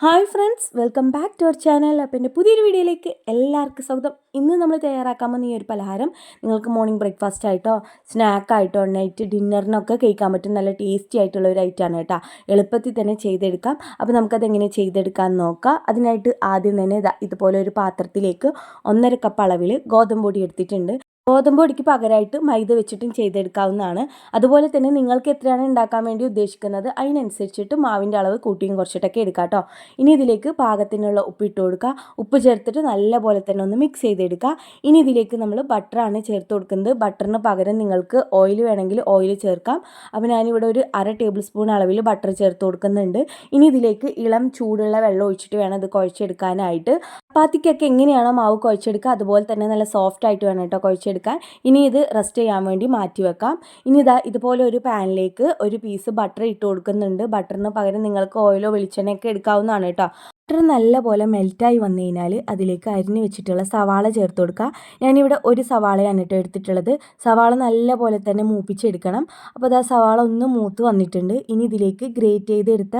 Hi friends welcome back to our channel. അപ്പം എന്റെ പുതിയൊരു വീഡിയോയിലേക്ക് എല്ലാവർക്കും സ്വാഗതം. ഇന്ന് നമ്മൾ തയ്യാറാക്കാൻ പോകുന്ന ഈ ഒരു പലഹാരം നിങ്ങൾക്ക് മോർണിംഗ് ബ്രേക്ക്ഫാസ്റ്റ് ആയിട്ടോ സ്നാക്കായിട്ടോ നൈറ്റ് ഡിന്നറിനൊക്കെ കഴിക്കാൻ പറ്റും നല്ല ടേസ്റ്റി ആയിട്ടുള്ള ഒരു ഐറ്റമാണ് കേട്ടോ. എളുപ്പത്തിൽ തന്നെ ചെയ്തെടുക്കാം. അപ്പോൾ നമുക്കത് എങ്ങനെ ചെയ്തെടുക്കാൻ നോക്കാം. അതിനായിട്ട് ആദ്യം തന്നെ ഇതാ ഇതുപോലെ ഒരു പാത്രത്തിലേക്ക് ഒന്നര കപ്പ് അളവിൽ ഗോതമ്പൊടി എടുത്തിട്ടുണ്ട്. ഗോതമ്പ് പൊടിക്ക് പകരമായിട്ട് മൈദ വെച്ചിട്ടും ചെയ്തെടുക്കാവുന്നതാണ്. അതുപോലെ തന്നെ നിങ്ങൾക്ക് എത്രയാണ് ഉണ്ടാക്കാൻ വേണ്ടി ഉദ്ദേശിക്കുന്നത്? അതിനനുസരിച്ചിട്ട് മാവിന്റെ അളവ് കൂട്ടിയും കുറച്ചിട്ടൊക്കെ എടുക്കാം കേട്ടോ ഇനി ഇതിലേക്ക് പാകത്തിനുള്ള ഉപ്പ് ഇട്ട് കൊടുക്കുക. ഉപ്പ് ചേർത്തിട്ട് നല്ലപോലെ തന്നെ ഒന്ന് മിക്സ് ചെയ്തെടുക്കുക. ഇനി ഇതിലേക്ക് നമ്മൾ ബട്ടറാണ് ചേർത്ത് കൊടുക്കുന്നത്. ബട്ടറിന് പകരം നിങ്ങൾക്ക് ഓയിൽ വേണമെങ്കിൽ ഓയിൽ ചേർക്കാം. അപ്പോൾ ഞാനിവിടെ ഒരു അര ടേബിൾ സ്പൂൺ അളവിൽ ബട്ടർ ചേർത്ത് കൊടുക്കുന്നുണ്ട്. ഇനി ഇതിലേക്ക് ഇളം ചൂടുള്ള വെള്ളം ഒഴിച്ചിട്ട് വേണം ഇത് കുഴച്ചെടുക്കാനായിട്ട്. ചപ്പാത്തിക്കൊക്കെ എങ്ങനെയാണോ മാവ് കുഴച്ചെടുക്കുക അതുപോലെ തന്നെ നല്ല സോഫ്റ്റ് ആയിട്ട് വേണം കേട്ടോ കുഴച്ചെടുക്കാൻ ഇനി ഇത് റെസ്റ്റ് ചെയ്യാൻ വേണ്ടി മാറ്റി വെക്കാം. ഇനി ഇതാ ഇതുപോലെ ഒരു പാനിലേക്ക് ഒരു പീസ് ബട്ടർ ഇട്ട് കൊടുക്കുന്നുണ്ട്. ബട്ടറിന് പകരം നിങ്ങൾക്ക് ഓയിലോ വെളിച്ചെണ്ണയൊക്കെ എടുക്കാവുന്നതാണ് കേട്ടോ. ബട്ടർ നല്ലപോലെ മെൽറ്റായി വന്നു കഴിഞ്ഞാൽ അതിലേക്ക് അരിഞ്ഞു വെച്ചിട്ടുള്ള സവാള ചേർത്ത് കൊടുക്കുക ഞാനിവിടെ ഒരു സവാളയാണ് കേട്ടോ എടുത്തിട്ടുള്ളത്. സവാള നല്ലപോലെ തന്നെ മൂപ്പിച്ചെടുക്കണം. അപ്പോൾ അത് ആ സവാള ഒന്ന് മൂത്ത് വന്നിട്ടുണ്ട്. ഇനി ഇതിലേക്ക് ഗ്രേറ്റ് ചെയ്തെടുത്ത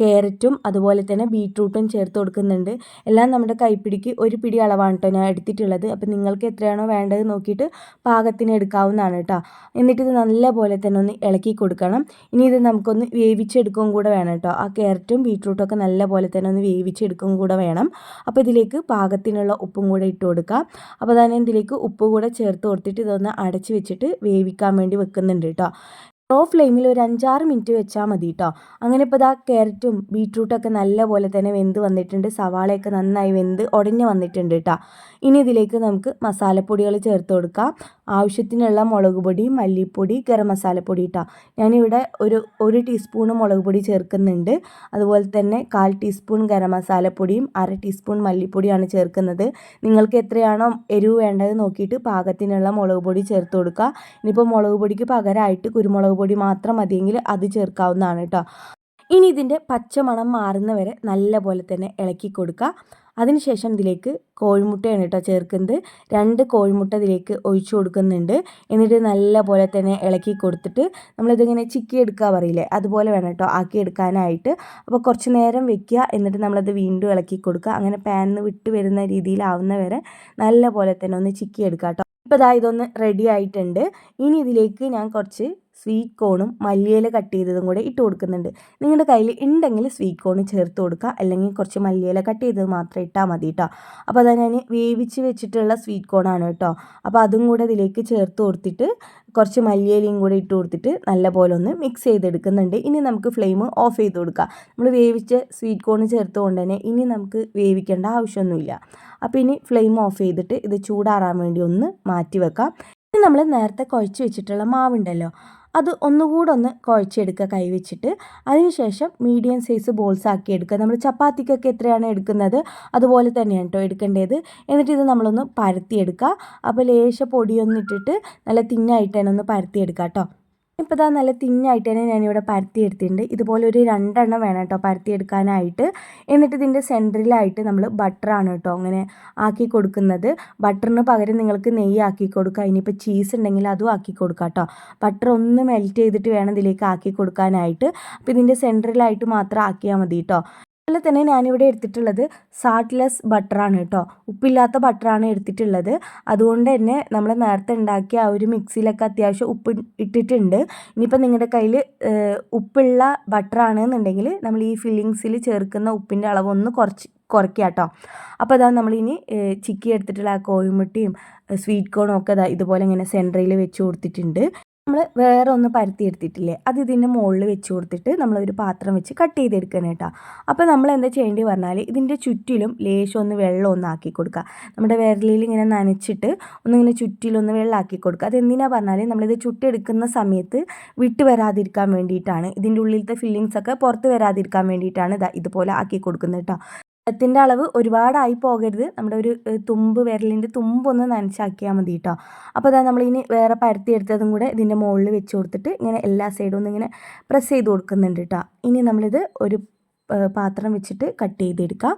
ക്യാരറ്റും അതുപോലെ തന്നെ ബീട്രൂട്ടും ചേർത്ത് കൊടുക്കുന്നുണ്ട്. എല്ലാം നമ്മുടെ കൈപ്പിടിക്ക് ഒരു പിടി അളവാണ് കേട്ടോ ഞാൻ എടുത്തിട്ടുള്ളത്. അപ്പോൾ നിങ്ങൾക്ക് എത്രയാണോ വേണ്ടത് നോക്കിയിട്ട് പാകത്തിന് എടുക്കാവുന്നതാണ് കേട്ടോ എന്നിട്ട് ഇത് നല്ലപോലെ തന്നെ ഒന്ന് ഇളക്കി കൊടുക്കണം. ഇനി ഇത് നമുക്കൊന്ന് വേവിച്ചെടുക്കുകയും കൂടെ വേണം കേട്ടോ ആ ക്യാരറ്റും ബീട്രൂട്ടും ഒക്കെ നല്ലപോലെ തന്നെ ഒന്ന് വേവിച്ചെടുക്കുകയും കൂടെ വേണം. അപ്പോൾ ഇതിലേക്ക് പാകത്തിനുള്ള ഉപ്പും കൂടെ ഇട്ട് കൊടുക്കാം. അപ്പോൾ തന്നെ ഇതിലേക്ക് ഉപ്പ് കൂടെ ചേർത്ത് കൊടുത്തിട്ട് ഇതൊന്ന് അടച്ച് വെച്ചിട്ട് വേവിക്കാൻ വേണ്ടി വെക്കുന്നുണ്ട് കേട്ടോ ലോ ഫ്ലെയിമിൽ ഒരു അഞ്ചാറ് മിനിറ്റ് വെച്ചാൽ മതി കേട്ടോ അങ്ങനെ ഇപ്പോൾ ഇതാ ക്യാരറ്റും ബീട്രൂട്ടൊക്കെ നല്ലപോലെ തന്നെ വെന്ത് വന്നിട്ടുണ്ട്. സവാളയൊക്കെ നന്നായി വെന്ത് ഉടഞ്ഞ് വന്നിട്ടുണ്ട് കേട്ടോ ഇനി ഇതിലേക്ക് നമുക്ക് മസാലപ്പൊടികൾ ചേർത്ത് കൊടുക്കാം. ആവശ്യത്തിനുള്ള മുളക് പൊടി മല്ലിപ്പൊടി ഗരം മസാലപ്പൊടി കേട്ടോ ഞാനിവിടെ ഒരു ഒരു ടീസ്പൂൺ മുളക് പൊടി ചേർക്കുന്നുണ്ട്. അതുപോലെ തന്നെ കാൽ ടീസ്പൂൺ ഗരം മസാലപ്പൊടിയും അര ടീസ്പൂൺ മല്ലിപ്പൊടിയാണ് ചേർക്കുന്നത്. നിങ്ങൾക്ക് എത്രയാണോ എരിവ് വേണ്ടത് നോക്കിയിട്ട് പാകത്തിനുള്ള മുളക് പൊടി ചേർത്ത് കൊടുക്കുക ഇനിയിപ്പോൾ മുളക് പൊടിക്ക് പകരമായിട്ട് കുരുമുളക് പൊടി മാത്രം മതിയെങ്കിൽ അത് ചേർക്കാവുന്നതാണ് കേട്ടോ. ഇനി ഇതിന്റെ പച്ചമണം മാറുന്നവരെ നല്ല പോലെ തന്നെ ഇളക്കി കൊടുക്കുക. അതിനുശേഷം ഇതിലേക്ക് കോഴിമുട്ടയാണ് കേട്ടോ ചേർക്കുന്നത്. രണ്ട് കോഴിമുട്ട ഇതിലേക്ക് ഒഴിച്ചു കൊടുക്കുന്നുണ്ട്. എന്നിട്ട് നല്ല പോലെ തന്നെ ഇളക്കി കൊടുത്തിട്ട് നമ്മളിതിങ്ങനെ ചിക്കി എടുക്കുക പറയില്ലേ? അതുപോലെ വേണം കേട്ടോ ആക്കി എടുക്കാനായിട്ട് അപ്പോൾ കുറച്ച് നേരം വെക്കുക. എന്നിട്ട് നമ്മളത് വീണ്ടും ഇളക്കി കൊടുക്കുക. അങ്ങനെ പാനിൽ വിട്ട് വരുന്ന രീതിയിലാവുന്ന വരെ നല്ല പോലെ തന്നെ ഒന്ന് ചിക്കി എടുക്കുക കേട്ടോ. ഇപ്പോൾ ഇതാ ഇതൊന്ന് റെഡി ആയിട്ടുണ്ട്. ഇനി ഇതിലേക്ക് ഞാൻ കുറച്ച് സ്വീറ്റ് കോണും മല്ലിയില കട്ട് ചെയ്തതും കൂടെ ഇട്ട് കൊടുക്കുന്നുണ്ട്. നിങ്ങളുടെ കയ്യിൽ ഉണ്ടെങ്കിൽ സ്വീറ്റ് കോൺ ചേർത്ത് കൊടുക്കുക. അല്ലെങ്കിൽ കുറച്ച് മല്ലിയില കട്ട് ചെയ്തത് മാത്രം ഇട്ടാൽ മതി കേട്ടോ അപ്പോൾ അതാ ഞാൻ വേവിച്ച് വെച്ചിട്ടുള്ള സ്വീറ്റ് കോണാണ് കേട്ടോ അപ്പോൾ അതും കൂടെ ഇതിലേക്ക് ചേർത്ത് കൊടുത്തിട്ട് കുറച്ച് മല്ലിയിലയും കൂടെ ഇട്ട് കൊടുത്തിട്ട് നല്ലപോലെ ഒന്ന് മിക്സ് ചെയ്തെടുക്കുന്നുണ്ട്. ഇനി നമുക്ക് ഫ്ലെയിം ഓഫ് ചെയ്ത് കൊടുക്കാം. നമ്മൾ വേവിച്ച സ്വീറ്റ് കോൺ ചേർത്തുകൊണ്ട് തന്നെ ഇനി നമുക്ക് വേവിക്കേണ്ട ആവശ്യമൊന്നുമില്ല. അപ്പോൾ ഇനി ഫ്ലെയിം ഓഫ് ചെയ്തിട്ട് ഇത് ചൂടാറാൻ വേണ്ടി ഒന്ന് മാറ്റി വെക്കാം. ഇനി നമ്മൾ നേരത്തെ കുഴച്ച് വെച്ചിട്ടുള്ള മാവുണ്ടല്ലോ. അത് ഒന്നുകൂടെ ഒന്ന് കുഴച്ചെടുക്കുക കൈ വെച്ചിട്ട്. അതിനുശേഷം മീഡിയം സൈസ് ബോൾസ് ആക്കി എടുക്കുക. നമ്മൾ ചപ്പാത്തിക്കൊക്കെ എത്രയാണ് എടുക്കുന്നത്? അതുപോലെ തന്നെയാണ് കേട്ടോ എടുക്കേണ്ടത്. എന്നിട്ട് ഇത് നമ്മളൊന്ന് പരത്തിയെടുക്കുക. അപ്പോൾ ലേശ പൊടിയൊന്നിട്ടിട്ട് നല്ല തിന്നായിട്ട് തന്നെ ഒന്ന് പരത്തിയെടുക്കുക കേട്ടോ ഇപ്പോൾ ഇതാ നല്ല തിന്നായിട്ട് തന്നെ ഞാനിവിടെ പരത്തി എടുത്തിട്ടുണ്ട് ഇതുപോലെ ഒരു രണ്ടെണ്ണം വേണം കേട്ടോ പരത്തി എടുക്കാനായിട്ട് എന്നിട്ട് ഇതിന്റെ സെന്ററിലായിട്ട് നമ്മൾ ബട്ടറാണ് കേട്ടോ അങ്ങനെ ആക്കി കൊടുക്കുന്നത്. ബട്ടറിന് പകരം നിങ്ങൾക്ക് നെയ്യ് ആക്കി കൊടുക്കുക ഇനിയിപ്പോൾ ചീസ് ഉണ്ടെങ്കിൽ അതും ആക്കി കൊടുക്കുക കേട്ടോ. ബട്ടർ ഒന്ന് മെൽറ്റ് ചെയ്തിട്ട് വേണം ഇതിലേക്ക് ആക്കി കൊടുക്കാനായിട്ട്. അപ്പോൾ ഇതിന്റെ സെന്ററിലായിട്ട് മാത്രം ആക്കിയാൽ മതി കേട്ടോ. അതുപോലെ തന്നെ ഞാനിവിടെ എടുത്തിട്ടുള്ളത് സാൾട്ട്ലെസ് ബട്ടറാണ് കേട്ടോ. ഉപ്പില്ലാത്ത ബട്ടറാണ് എടുത്തിട്ടുള്ളത്. അതുകൊണ്ട് തന്നെ നമ്മൾ നേരത്തെ ഉണ്ടാക്കിയ ആ ഒരു മിക്സിയിലൊക്കെ അത്യാവശ്യം ഉപ്പ് ഇട്ടിട്ടുണ്ട്. ഇനിയിപ്പോൾ നിങ്ങളുടെ കയ്യിൽ ഉപ്പുള്ള ബട്ടറാണെന്നുണ്ടെങ്കിൽ നമ്മൾ ഈ ഫില്ലിങ്സിൽ ചേർക്കുന്ന ഉപ്പിന്റെ അളവൊന്ന് കുറച്ച് കുറയ്ക്കുക കേട്ടോ. അപ്പോൾ അതാ നമ്മളിനി ചിക്കി എടുത്തിട്ടുള്ള ആ കോഴിമുട്ടിയും സ്വീറ്റ് കോണും ഒക്കെ ഇതുപോലെ ഇങ്ങനെ സെന്ററിൽ വെച്ച് കൊടുത്തിട്ടുണ്ട്. നമ്മൾ വേറെ ഒന്ന് പരത്തി എടുത്തിട്ടില്ലേ അത് ഇതിന്റെ മുകളിൽ വെച്ച് കൊടുത്തിട്ട് നമ്മളൊരു പാത്രം വെച്ച് കട്ട് ചെയ്തെടുക്കണം കേട്ടോ. അപ്പോൾ നമ്മൾ എന്താ ചെയ്യേണ്ടി പറഞ്ഞാൽ ഇതിന്റെ ചുറ്റിലും ലേശം ഒന്ന് വെള്ളം ഒന്ന് ആക്കി കൊടുക്കുക നമ്മുടെ വിരലിൽ ഇങ്ങനെ നനച്ചിട്ട് ഒന്നിങ്ങനെ ചുറ്റിലൊന്ന് വെള്ളമാക്കി കൊടുക്കുക അതെന്തിനാ പറഞ്ഞാൽ നമ്മളിത് ചുട്ടെടുക്കുന്ന സമയത്ത് വിട്ട് വരാതിരിക്കാൻ വേണ്ടിയിട്ടാണ്. ഇതിന്റെ ഉള്ളിലത്തെ ഫില്ലിങ്സൊക്കെ പുറത്ത് വരാതിരിക്കാൻ വേണ്ടിയിട്ടാണ് ഇതാ ഇതുപോലെ ആക്കി കൊടുക്കുന്നത് കേട്ടോ. വെള്ളത്തിന്റെ അളവ് ഒരുപാടായി പോകരുത്. നമ്മുടെ ഒരു തുമ്പ് വിരലിന്റെ തുമ്പൊന്ന് നനച്ചാക്കിയാൽ മതി കേട്ടോ അപ്പോൾ അതാ നമ്മളിനി വേറെ പരത്തി എടുത്തതും കൂടെ ഇതിന്റെ മുകളിൽ വെച്ച് കൊടുത്തിട്ട് ഇങ്ങനെ എല്ലാ സൈഡും ഒന്ന് ഇങ്ങനെ പ്രസ് ചെയ്ത് കൊടുക്കുന്നുണ്ട് കേട്ടോ ഇനി നമ്മളിത് ഒരു പാത്രം വെച്ചിട്ട് കട്ട് ചെയ്തെടുക്കാം.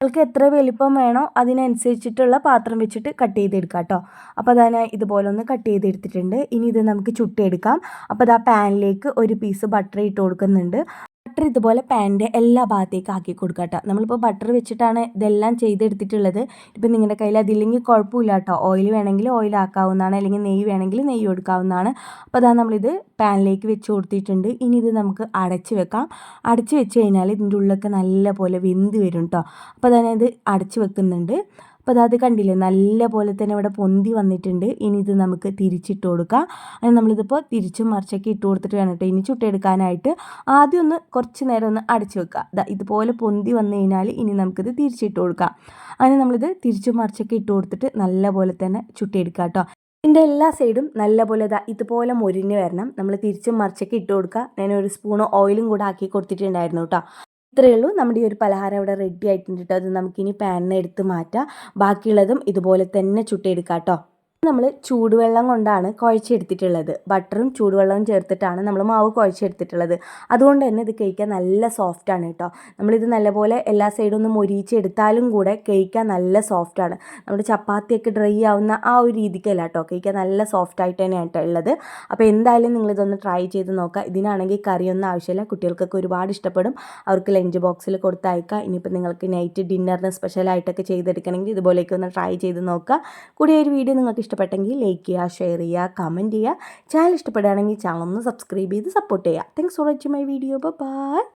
നിങ്ങൾക്ക് എത്ര വലിപ്പം വേണോ അതിനനുസരിച്ചിട്ടുള്ള പാത്രം വെച്ചിട്ട് കട്ട് ചെയ്തെടുക്കാം കേട്ടോ അപ്പോൾ അതാ ഞാൻ ഇതുപോലെ ഒന്ന് കട്ട് ചെയ്തെടുത്തിട്ടുണ്ട്. ഇനി ഇത് നമുക്ക് ചുട്ടെടുക്കാം. അപ്പോൾ അത് ആ പാനിലേക്ക് ഒരു പീസ് ബട്ടർ ഇട്ട് കൊടുക്കുന്നുണ്ട്. ബട്ടർ ഇതുപോലെ പാനിന്റെ എല്ലാ ഭാഗത്തേക്കും ആക്കി കൊടുക്കുക കേട്ടോ. നമ്മളിപ്പോൾ ബട്ടർ വെച്ചിട്ടാണ് ഇതെല്ലാം ചെയ്തെടുത്തിട്ടുള്ളത്. ഇപ്പം നിങ്ങളുടെ കയ്യിൽ അതില്ലെങ്കിൽ കുഴപ്പമില്ല കേട്ടോ. ഓയിൽ വേണമെങ്കിൽ ഓയിൽ ആക്കാവുന്നതാണ് അല്ലെങ്കിൽ നെയ്യ് വേണമെങ്കിൽ നെയ്യ് കൊടുക്കാവുന്നതാണ്. അപ്പോൾ അതാ നമ്മളിത് പാനിലേക്ക് വെച്ച് കൊടുത്തിട്ടുണ്ട്. ഇനി ഇത് നമുക്ക് അടച്ച് വെക്കാം. അടച്ച് വെച്ച് കഴിഞ്ഞാൽ ഇതിന്റെ ഉള്ളിലൊക്കെ നല്ല പോലെ വെന്ത് വരും കേട്ടോ. അപ്പോൾ തന്നെ ഇത് അടച്ച് വെക്കുന്നുണ്ട്. അപ്പോൾ അത് കണ്ടില്ലേ? നല്ല പോലെ തന്നെ ഇവിടെ പൊന്തി വന്നിട്ടുണ്ട്. ഇനി ഇത് നമുക്ക് തിരിച്ചിട്ട് കൊടുക്കാം. അതിന് നമ്മളിതിപ്പോൾ തിരിച്ചും മറിച്ചൊക്കെ ഇട്ട് കൊടുത്തിട്ട് വേണം കേട്ടോ. ഇനി ചുട്ടെടുക്കാനായിട്ട് ആദ്യം ഒന്ന് കുറച്ച് നേരം ഒന്ന് അടച്ചു വെക്കുക. ഇതുപോലെ പൊന്തി വന്നു കഴിഞ്ഞാൽ ഇനി നമുക്കിത് തിരിച്ചിട്ട് കൊടുക്കാം. അങ്ങനെ നമ്മളിത് തിരിച്ചും മറിച്ചൊക്കെ ഇട്ട് കൊടുത്തിട്ട് നല്ല പോലെ തന്നെ ചുട്ടിയെടുക്കാം കേട്ടോ. ഇതിന്റെ എല്ലാ സൈഡും നല്ല നല്ലപോലെ ഇതാ ഇതുപോലെ മൊരിഞ്ഞ് വരണം. നമ്മൾ തിരിച്ചും മറിച്ചൊക്കെ ഇട്ട് കൊടുക്കുക. ഞാൻ ഒരു സ്പൂൺ ഓയിലും കൂടെ ആക്കി കൊടുത്തിട്ടുണ്ടായിരുന്നു കേട്ടോ. ഇത്രയേ ഉള്ളൂ. നമ്മുടെ ഈ ഒരു പലഹാരം ഇവിടെ റെഡി ആയിട്ടുണ്ട് കേട്ടോ അത് നമുക്കിനി പാനിനെടുത്ത് മാറ്റാം. ബാക്കിയുള്ളതും ഇതുപോലെ തന്നെ ചുട്ടെടുക്കാം കേട്ടോ നമ്മൾ ചൂടുവെള്ളം കൊണ്ടാണ് കുഴച്ചെടുത്തിട്ടുള്ളത്. ബട്ടറും ചൂടുവെള്ളവും ചേർത്തിട്ടാണ് നമ്മൾ മാവ് കുഴച്ചെടുത്തിട്ടുള്ളത്. അതുകൊണ്ട് തന്നെ ഇത് കഴിക്കാൻ നല്ല സോഫ്റ്റ് സോഫ്റ്റാണ് കേട്ടോ നമ്മളിത് നല്ലപോലെ എല്ലാ സൈഡും ഒന്ന് മൊരിയിച്ചെടുത്താലും കൂടെ കഴിക്കാൻ നല്ല സോഫ്റ്റ് ആണ്. നമ്മുടെ ചപ്പാത്തിയൊക്കെ ഡ്രൈ ആവുന്ന ആ ഒരു രീതിക്കല്ല കേട്ടോ കഴിക്കാൻ നല്ല സോഫ്റ്റ് ആയിട്ട് തന്നെയാണ് ഉള്ളത് അപ്പോൾ എന്തായാലും നിങ്ങളിതൊന്ന് ട്രൈ ചെയ്ത് നോക്കുക. ഇതിനാണെങ്കിൽ കറിയൊന്നും ആവശ്യമില്ല. കുട്ടികൾക്കൊക്കെ ഒരുപാട് ഇഷ്ടപ്പെടും. അവർക്ക് ലഞ്ച് ബോക്സിൽ കൊടുത്തയക്കുക ഇനിയിപ്പോൾ നിങ്ങൾക്ക് നൈറ്റ് ഡിന്നറിന് സ്പെഷ്യലായിട്ടൊക്കെ ചെയ്തെടുക്കണമെങ്കിൽ ഇതുപോലെയൊക്കെ ഒന്ന് ട്രൈ ചെയ്ത് നോക്കുക. കൂടിയൊരു വീഡിയോ നിങ്ങൾക്ക് ഇഷ്ടപ്പെട്ടെങ്കിൽ ലൈക്ക് ചെയ്യുക ഷെയർ ചെയ്യുക കമന്റ് ചെയ്യുക. ചാനൽ ഇഷ്ടപ്പെടുകയാണെങ്കിൽ ചാനൽ ഒന്ന് സബ്സ്ക്രൈബ് ചെയ്ത് സപ്പോർട്ട് ചെയ്യുക. Thanks for watching my video bye